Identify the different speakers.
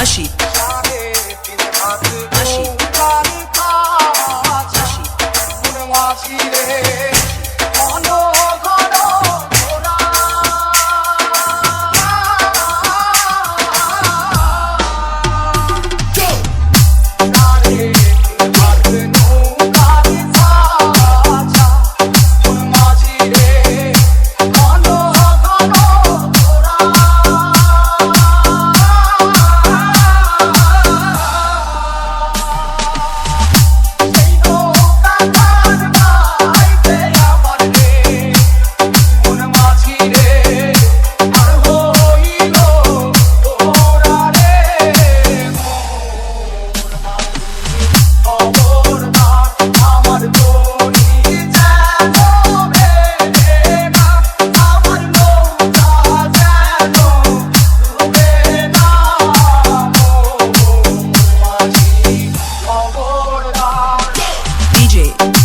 Speaker 1: আসি আসি আসি DJ.